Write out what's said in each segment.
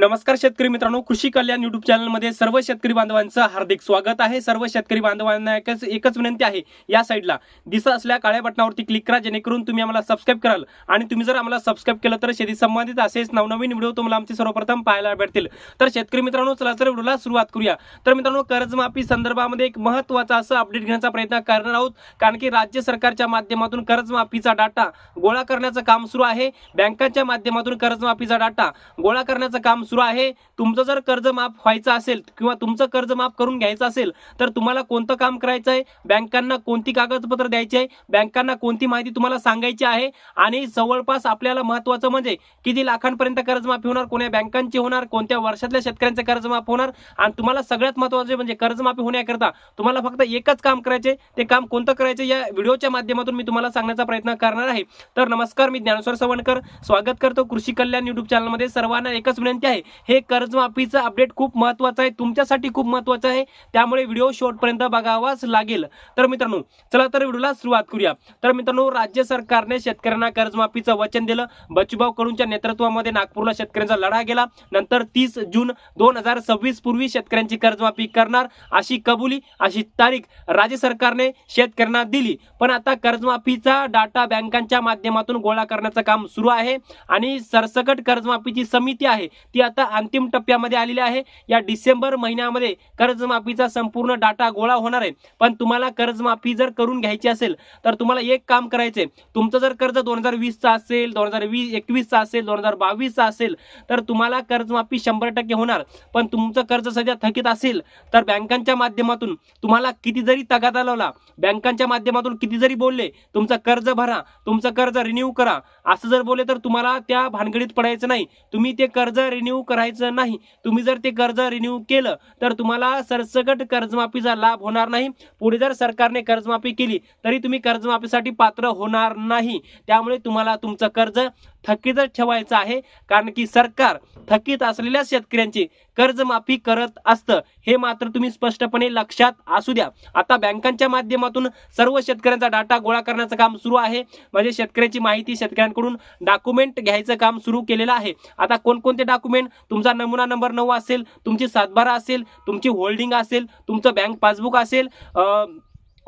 नमस्कार शेतकरी मित्रांनो कृषी कल्याण युट्यूब चॅनलमध्ये सर्व शेतकरी बांधवांचं हार्दिक स्वागत आहे. सर्व शेतकरी बांधवांना एकच एकच विनंती आहे या साईडला दिसत असल्या काळ्या बटनावरती क्लिक करा जेणेकरून तुम्ही आम्हाला सबस्क्राईब कराल. आणि तुम्ही जर आम्हाला सबस्क्राईब केलं तर शेती संबंधित असेच नवनवीन व्हिडिओ तुम्हाला आमचे सर्वप्रथम पाहायला भेटतील. तर शेतकरी मित्रांनो चला तर व्हिडिओला सुरुवात करूया. तर मित्रांनो कर्जमाफी संदर्भामध्ये एक महत्त्वाचा असं अपडेट घेण्याचा प्रयत्न करणार आहोत. कारण की राज्य सरकारच्या माध्यमातून कर्जमाफीचा डाटा गोळा करण्याचं काम सुरू आहे. बँकांच्या माध्यमातून कर्जमाफीचा डाटा गोळा करण्याचं काम सुरू आहे. तुमचं जर कर्ज माफ व्हायचं असेल किंवा तुमचं कर्ज माफ करून घ्यायचं असेल तर तुम्हाला कोणतं काम करायचं आहे? बँकांना कोणती कागदपत्र द्यायची आहे? बँकांना कोणती माहिती तुम्हाला सांगायची आहे? आणि जवळपास आपल्याला महत्वाचं म्हणजे किती लाखांपर्यंत कर्जमाफी होणार कोण्या बँकांची होणार कोणत्या वर्षातल्या शेतकऱ्यांचे कर्जमाफ होणार? आणि तुम्हाला सगळ्यात महत्त्वाचे म्हणजे कर्जमाफी होण्याकरता तुम्हाला फक्त एकच काम करायचे. ते काम कोणतं करायचे? या व्हिडिओच्या माध्यमातून मी तुम्हाला सांगण्याचा प्रयत्न करणार आहे. तर नमस्कार मी ज्ञानेश्वर सवणकर. स्वागत करतो कृषी कल्याण युट्यूब चॅनलमध्ये सर्वांना एकच विनंती आहे हे कर्जमाफीचं अपडेट खूप महत्वाचं आहे. तुमच्यासाठी खूप महत्वाचं आहे. त्यामुळे व्हिडिओ शेवटपर्यंत बघावाच लागेल. तर मित्रांनो चला तर व्हिडिओला सुरुवात करूया. तर मित्रांनो राज्य सरकारने शेतकऱ्यांना कर्जमाफीचं वचन दिलं. बचूभाऊ कडूंच्या नेतृत्वामध्ये नागपूरला शेतकऱ्यांचा लढा गेला. नंतर तीस जून दोन हजार सव्वीस पूर्वी शेतकऱ्यांची कर्जमाफी करणार अशी कबुली अशी तारीख राज्य सरकारने शेतकऱ्यांना दिली. पण आता कर्जमाफीचा डाटा बँकांच्या माध्यमातून गोळा करण्याचं काम सुरू आहे. आणि सरसकट कर्जमाफीची समिती आहे. ती आता अंतिम टप्प्यामध्ये आलेली आहे. या डिसेंबर महिन्यामध्ये कर्जमाफीचा संपूर्ण डाटा गोळा होणार आहे. पण तुम्हाला कर्जमाफी जर करून घ्यायची असेल तर तुम्हाला एक काम करायचंय. तुमचं जर कर्ज दोन हजार वीसचा असेल दोन हजार वीस एकवीसचा असेल दोन हजार बावीसचा असेल तर तुम्हाला कर्जमाफी शंभर टक्के होणार. पण तुमचं कर्ज सध्या थकीत असेल तर बँकांच्या माध्यमातून तुम्हाला किती जरी तगादा लावला बँकांच्या माध्यमातून किती जरी बोलले तुमचं कर्ज भरा तुमचं कर्ज रिन्यू करा. असं जर बोलले तर तुम्हाला त्या भानगडीत पडायचं नाही. तुम्ही ते कर्ज रिन्यू करायचं नाही. तुम्ही जर ते कर्ज रिन्यू केलं तर तुम्हाला सरसकट कर्जमाफीचा लाभ होणार नाही. पुढे जर सरकारने कर्जमाफी केली तरी तुम्ही कर्जमाफीसाठी पात्र होणार नाही. त्यामुळे तुम्हाला तुमचं कर्ज थकीतच ठेवायचं आहे. कारण की सरकार थकीत असलेल्या शेतकऱ्यांची कर्जमाफी करत असतं. हे मात्र तुम्ही स्पष्टपणे लक्षात असू द्या. आता बँकांच्या माध्यमातून सर्व शेतकऱ्यांचा डाटा गोळा करण्याचं काम सुरू आहे. म्हणजे शेतकऱ्याची माहिती शेतकऱ्यांकडून डॉक्युमेंट घ्यायचं काम सुरू केलेलं आहे. आता कोणकोणते डॉक्युमेंट तुमचा नमुना नंबर नऊ असेल तुमची सातबारा असेल तुमची होल्डिंग असेल तुमचं बँक पासबुक असेल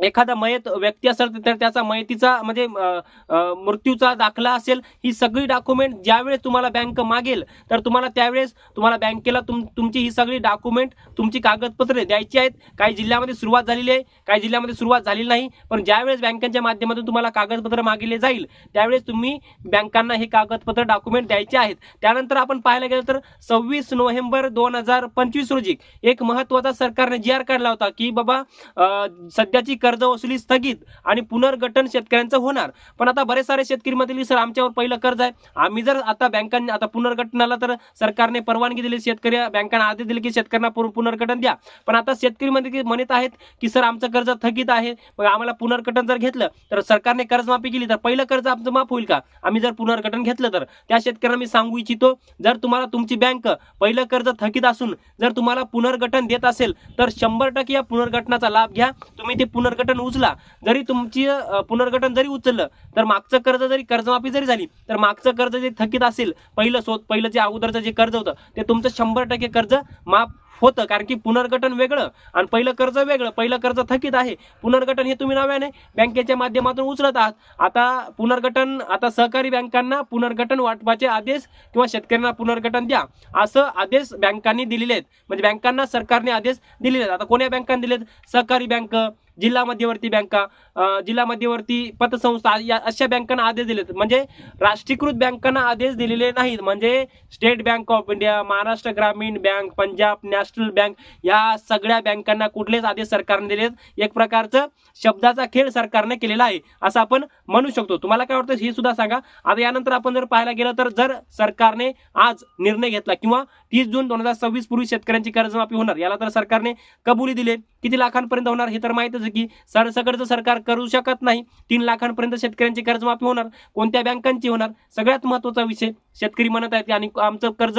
एखादा मयत व्यक्ती असेल तर त्याचा मयतीचा म्हणजे मृत्यूचा दाखला असेल ही सगळी डॉक्युमेंट ज्यावेळेस तुम्हाला बँक मागेल तर तुम्हाला त्यावेळेस तुम्हाला बँकेला तुम तुमची ही सगळी डॉक्युमेंट तुमची कागदपत्रे द्यायची आहेत. काही जिल्ह्यामध्ये सुरुवात झालेली आहे काही जिल्ह्यामध्ये सुरुवात झालेली नाही पण ज्यावेळेस बँकांच्या माध्यमातून तुम्हाला कागदपत्र मागिले जाईल त्यावेळेस तुम्ही बँकांना हे कागदपत्र डॉक्युमेंट द्यायचे आहेत. त्यानंतर आपण पाहायला गेलं तर सव्वीस नोव्हेंबर दोन हजार पंचवीस रोजी एक महत्त्वाचा सरकारने जी आर काढला होता की बाबा सध्याची कर्ज कर्जवसुली स्थगित आणि पुनर्गठन शेतकऱ्यांचं होणार. पण आता बरेच सारे शेतकरी म्हणतील सर आमच्यावर पहिलं कर्ज आहे. आम्ही जर आता बँकांनी आता पुनर्गठनाला तर सरकारने परवानगी दिली शेतकरी बँकांना आदेश दिले की शेतकऱ्यांना पुनर्गठन द्या. पण आता शेतकरी मध्ये म्हणत आहेत की सर आमचं कर्ज थकीत आहे. मग आम्हाला पुनर्गठन जर घेतलं तर सरकारने कर्जमाफी केली तर पहिलं कर्ज आमचं माफ होईल का? आम्ही जर पुनर्गठन घेतलं तर त्या शेतकऱ्यांना मी सांगू इच्छितो जर तुम्हाला तुमची बँक पहिलं कर्ज थकीत असून जर तुम्हाला पुनर्गठन देत असेल तर शंभर टक्के या पुनर्गठनाचा लाभ घ्या. तुम्ही ते पुनर् पुनर्गठन उचला जरी तुमची पुनर्गठन जरी उचललं तर मागचं कर्ज जरी कर्जमाफी जरी झाली तर मागचं कर्ज जे थकीत असेल पहिलं सो पहिलं जे अगोदरचं जे कर्ज होतं ते तुमचं शंभर टक्के कर्ज माफ होतं कारण की पुनर्गठन वेगळं आणि पहिलं कर्ज वेगळं. पहिलं कर्ज थकीत आहे. पुनर्गठन हे तुम्ही नव्याने बँकेच्या माध्यमातून उचलत आहात. आता पुनर्गठन आता सहकारी बँकांना पुनर्गठन वाटपाचे आदेश किंवा शेतकऱ्यांना पुनर्गठन द्या. असं आदेश बँकांनी दिलेले आहेत. म्हणजे बँकांना सरकारने आदेश दिलेले आहेत. आता कोण्या बँकांनी दिलेत? सहकारी बँक जिल्हा मध्यवर्ती बँका जिल्हा मध्यवर्ती पतसंस्था या अशा बँकांना आदेश दिलेत. म्हणजे राष्ट्रीयकृत बँकांना आदेश दिलेले नाहीत. म्हणजे State Bank of India Maharashtra Gramin Bank Punjab national bank या सगळ्या बँकांना कुठलेच आदेश सरकारने दिलेत. एक प्रकारचं शब्दाचा खेळ सरकारने केलेला आहे असं आपण म्हणू शकतो. तुम्हाला काय वाटतं हे सुद्धा सांगा. आता यानंतर आपण जर पाहायला गेलं तर जर सरकारने आज निर्णय घेतला किंवा तीस जून दोन हजार सव्वीस पूर्वी शेतकऱ्यांची कर्जमाफी होणार याला तर सरकारने कबुली दिले. किती लाखांपर्यंत होणार हे तर माहितच आहे की सरसकडचं सरकार करू शकत नाही. तीन लाखांपर्यंत शेतकऱ्यांची कर्जमाफी होणार कोणत्या बँकांची होणार सगळ्यात महत्त्वाचा विषय शेतकरी म्हणत आहेत की आणि आमचं कर्ज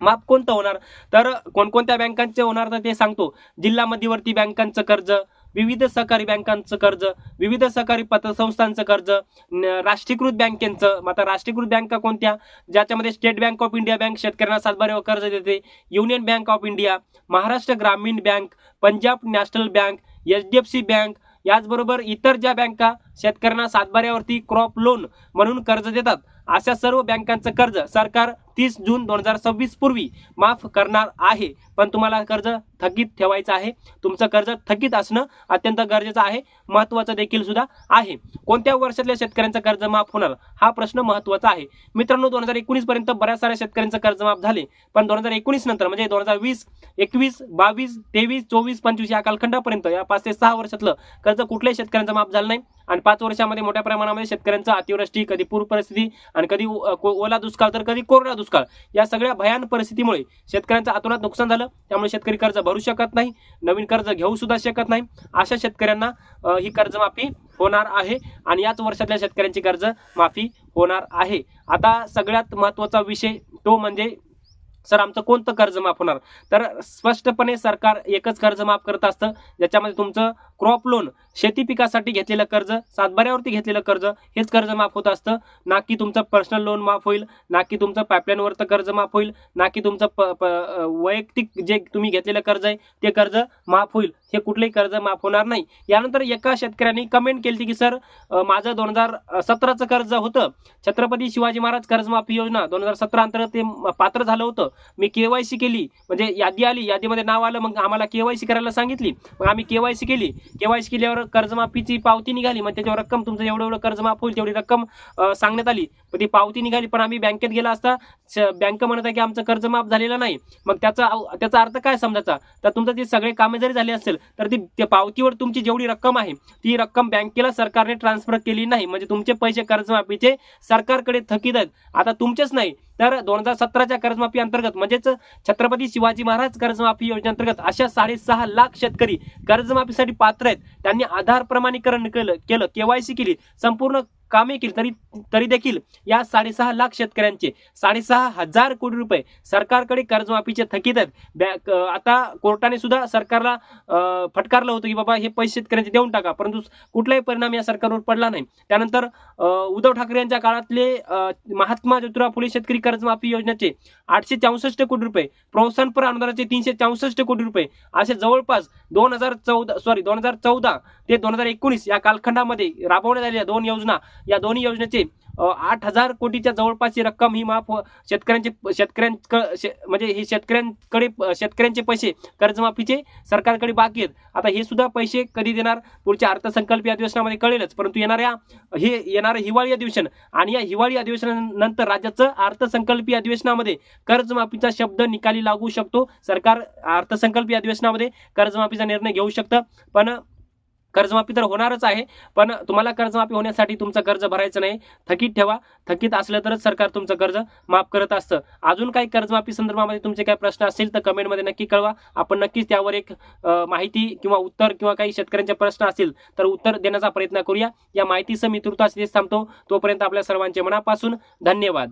माफ कोणतं होणार? तर कोणकोणत्या बँकांचे होणार तर ते सांगतो. जिल्हा मध्यवर्ती बँकांचं कर्ज विविध सहकारी बँकांचं कर्ज विविध सहकारी पतसंस्थांचं कर्ज न- राष्ट्रीयकृत बँकेचं. मग आता राष्ट्रीयकृत बँका कोणत्या? ज्याच्यामध्ये State Bank of India Bank शेतकऱ्यांना सातबाऱ्यावर कर्ज देते. Union Bank of India Maharashtra Gramin Bank Punjab National Bank H D F C Bank याचबरोबर इतर ज्या बँका शेतकऱ्यांना सातबाऱ्यावरती क्रॉप लोन म्हणून कर्ज देतात. अशा सर्व बँकांचं कर्ज सरकार तीस जून दोन हजार सव्वीस पूर्वी माफ करणार आहे. पण तुम्हाला कर्ज थकीत ठेवायचं आहे. तुमचं कर्ज थकीत असणं अत्यंत गरजेचं आहे. महत्वाचं देखील सुद्धा आहे. कोणत्या वर्षातल्या शेतकऱ्यांचं कर्ज माफ होणार? हा प्रश्न महत्त्वाचा आहे. मित्रांनो दोन हजार एकोणीस पर्यंत बऱ्याच साऱ्या शेतकऱ्यांचं कर्ज माफ झाले. पण दोन हजार एकोणीस नंतर म्हणजे दोन हजार वीस एकवीस बावीस तेवीस चोवीस पंचवीस या कालखंडापर्यंत या पाच ते सहा वर्षातलं कर्ज कुठल्याही शेतकऱ्यांचं माफ झालं नाही. आणि पाच वर्षामध्ये मोठ्या प्रमाणामध्ये शेतकऱ्यांचं अतिवृष्टी कधी पूर परिस्थिती आणि कधी ओला दुष्काळ तर कधी कोरडा दुष्काळ या सगळ्या भयान परिस्थितीमुळे शेतकऱ्यांचं अतोनात नुकसान झालं. त्यामुळे शेतकरी कर्ज भरू शकत नाही नवीन कर्ज घेऊ सुद्धा शकत नाही. अशा शेतकऱ्यांना ही कर्जमाफी होणार आहे आणि याच वर्षातल्या शेतकऱ्यांची कर्ज माफी होणार आहे. आता सगळ्यात महत्त्वाचा विषय तो म्हणजे सर आमचं कोणतं कर्ज माफ होणार? तर स्पष्टपणे सरकार एकच कर्ज माफ करत असतं ज्याच्यामध्ये तुमचं क्रॉप लोन शेती पिकासाठी घेतलेलं कर्ज सातबाऱ्यावरती घेतलेलं कर्ज हेच कर्ज माफ होत असतं. ना की तुमचं पर्सनल लोन माफ होईल ना की तुमचं पाईपलाईनवरचं कर्ज माफ होईल ना की तुमचं प- प- वैयक्तिक जे तुम्ही घेतलेलं कर्ज आहे ते कर्ज माफ होईल. हे कुठलंही कर्ज माफ होणार नाही. यानंतर एका शेतकऱ्यांनी कमेंट केली की सर माझं दोन हजार सतराचं कर्ज होतं. छत्रपती शिवाजी महाराज कर्जमाफी योजना दोन हजार सतरा अंतर्गत ते पात्र झालं होतं. मी केवायसी केली. म्हणजे यादी आली यादीमध्ये नाव आलं मग आम्हाला केवायसी करायला सांगितली. मग आम्ही केवायसी केली. केवायसी केल्यावर कर्जमाफीची पावती निघाली मग त्याच्यावर रक्कम तुमचं एवढं एवढं कर्जमाफ होईल तेवढी रक्कम सांगण्यात आली. पण ती पावती निघाली पण आम्ही बँकेत गेला असता बँक म्हणत आहे की आमचं कर्जमाफ झालेलं नाही. मग त्याचा त्याचा अर्थ काय समजायचा? तर तुमचं ते सगळे कामे जरी झाले असेल तर ती पावतीवर तुमची जेवढी रक्कम आहे ती रक्कम बँकेला सरकारने ट्रान्सफर केली नाही. म्हणजे तुमचे पैसे कर्जमाफीचे सरकारकडे थकीत आहेत. आता तुमचेच नाही तर दोन हजार सतराच्या कर्जमाफी अंतर्गत म्हणजेच छत्रपती शिवाजी महाराज कर्जमाफी योजनेअंतर्गत अशा साडेसहा लाख शेतकरी कर्जमाफीसाठी पात्र आहेत. त्यांनी आधार प्रमाणीकरण केलं केलं केवायसी केली. संपूर्ण कामे केली तरी तरी देखील या साडेसहा लाख शेतकऱ्यांचे साडेसहा हजार कोटी रुपये सरकारकडे कर्जमाफीचे थकीत आहेत. आता कोर्टाने सुद्धा सरकारला फटकारलं होतं की बाबा हे पैसे शेतकऱ्यांचे देऊन टाका परंतु कुठलाही परिणाम या सरकारवर पडला नाही. त्यानंतर उद्धव ठाकरे यांच्या काळातले महात्मा ज्योतिराव फुले शेतकरी कर्जमाफी योजनेचे आठशे चौसष्ट कोटी रुपये प्रोत्साहनपर अनुदानाचे तीनशे चौसष्ट कोटी रुपये असे जवळपास दोन हजार चौदा सॉरी दोन हजार चौदा ते दोन हजार एकोणीस या कालखंडामध्ये राबवण्यात आलेल्या दोन योजना या दोन्ही योजनेचे आठ हजार कोटीच्या जवळपासची रक्कम ही माफ शेतकऱ्यांचे शेतकऱ्यांक शे- म्हणजे हे शेतकऱ्यांकडे शेतकऱ्यांचे पैसे कर्जमाफीचे सरकारकडे बाकी आहेत. आता हे सुद्धा पैसे कधी देणार? पुढच्या अर्थसंकल्पीय अधिवेशनामध्ये कळेलच. परंतु येणाऱ्या हे येणारं हिवाळी अधिवेशन आणि या हिवाळी अधिवेशनानंतर राज्याचं अर्थसंकल्पीय अधिवेशनामध्ये कर्जमाफीचा शब्द निकाली लागू शकतो. सरकार अर्थसंकल्पीय अधिवेशनामध्ये कर्जमाफीचा निर्णय घेऊ शकतं. पण कर्जमाफी तर होणारच आहे पण तुम्हाला कर्जमाफी होण्यासाठी तुमचं कर्ज भरायचं नाही. थकीत ठेवा. थकीत असलं तरच सरकार तुमचं कर्ज माफ करत असतं. अजून काही कर्जमाफी संदर्भामध्ये तुमचे काही प्रश्न असतील तर कमेंटमध्ये नक्की कळवा. आपण नक्कीच त्यावर एक माहिती किंवा उत्तर किंवा काही शेतकऱ्यांचे प्रश्न असतील तर उत्तर देण्याचा प्रयत्न करूया. या माहितीसह मी तुर्तास थांबतो. तोपर्यंत आपल्या सर्वांचे मनापासून धन्यवाद.